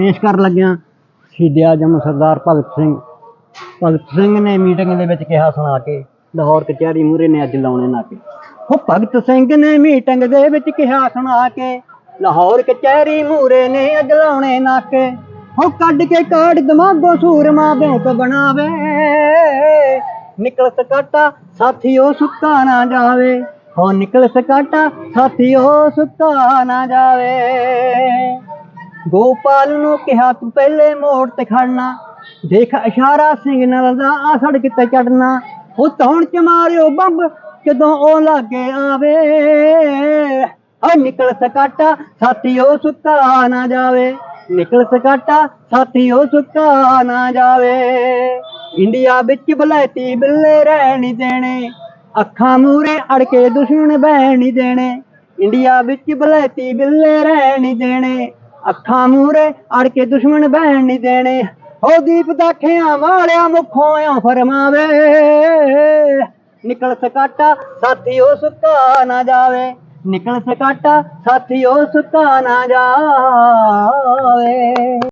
ਪੇਸ਼ ਕਰਨ ਲੱਗਿਆ। ਸ਼ਹੀਦ ਆਜਮ ਸਰਦਾਰ ਭਗਤ ਸਿੰਘ। ਭਗਤ ਸਿੰਘ ਨੇ ਮੀਟਿੰਗ ਦੇ ਵਿੱਚ ਕਿਹਾ ਸੁਣਾ ਕੇ, ਲਾਹੌਰ ਕਚਹਿਰੀ ਮੂਹਰੇ ਨੇ ਅੱਜ ਲਾਉਣੇ ਨਾਕੇ। ਉਹ ਭਗਤ ਸਿੰਘ ਨੇ ਮੀਟਿੰਗ ਦੇ ਵਿੱਚ ਕਿਹਾ ਸੁਣਾ ਕੇ, ਲਾਹੌਰ ਕਚਹਿਰੀ ਮੂਹਰੇ ਨੇ ਅੱਜ ਲਾਉਣੇ ਨਾਕੇ। ਉਹ ਕੱਢ ਕੇ ਕਾੜ ਦਿਮਾਗੋਂ ਸੂਰਮਾ ਬੈਂਕ ਬਣਾਵੇ। ਨਿਕਲ ਸਕਾਟਾ ਸਾਥੀਓ ਸੁੱਤਾ ਨਾ ਜਾਵੇ। ਹੋ ਨਿਕਲ ਸਕਾਟਾ ਸਾਥੀਓ ਸੁੱਤਾ ਨਾ ਜਾਵੇ। ਗੋਪਾਲ ਨੂੰ ਕਿਹਾ, ਤੂੰ ਪਹਿਲੇ ਮੋੜ ਤੇ ਖੜਨਾ। ਦੇਖ ਇਸ਼ਾਰਾ ਸਿੰਘ ਸਿਗਨਲ ਦਾ ਆ ਸੜਕ ਤੇ ਚੜਨਾ ਉਹ ਤੌਣ ਚ ਮਾਰਿਓ ਬੰਬ, ਜਦੋਂ ਉਹ ਲਾਗੇ ਆਵੇ। ਆ ਨਿਕਲ ਸਕਾਟਾ, ਸਾਥੀਓ ਸੁੱਕਾ ਨਾ ਜਾਵੇ। ਨਿਕਲ ਸਕਾਟਾ, ਸਾਥੀਓ ਸੁੱਕਾ ਨਾ ਜਾਵੇ। ਇੰਡੀਆ ਵਿੱਚ ਬਲੈਤੀ ਬਿੱਲੇ ਰਹਿ ਨਹੀਂ ਦੇਣੇ। ਅੱਖਾਂ ਮੂਰੇ ਅੜ ਕੇ ਦੁਸ਼ਮਣ ਬਹਿ ਨਹੀਂ ਦੇਣੇ। ਇੰਡੀਆ ਵਿੱਚ ਬਲੈਤੀ ਬਿੱਲੇ ਰਹਿ ਨਹੀਂ ਦੇਣੇ। ਅੱਖਾਂ ਮੂਰੇ ਅੜ ਕੇ ਦੁਸ਼ਮਣ ਬਹਿਣ ਨਹੀਂ ਦੇਣੇ। ਹੋ ਦੀਪ ਦਾਖਿਆਂ ਵਾਲਿਆ ਮੁਖੋਂ ਆ ਫਰਮਾਵੇ। ਨਿਕਲ ਸਕਾਟਾ ਸਾਥੀਓ ਸੁੱਤਾ ਨਾ ਜਾਵੇ। ਨਿਕਲ ਸਕਾਟਾ ਸਾਥੀਓ ਸੁੱਤਾ ਨਾ ਜਾਵੇ।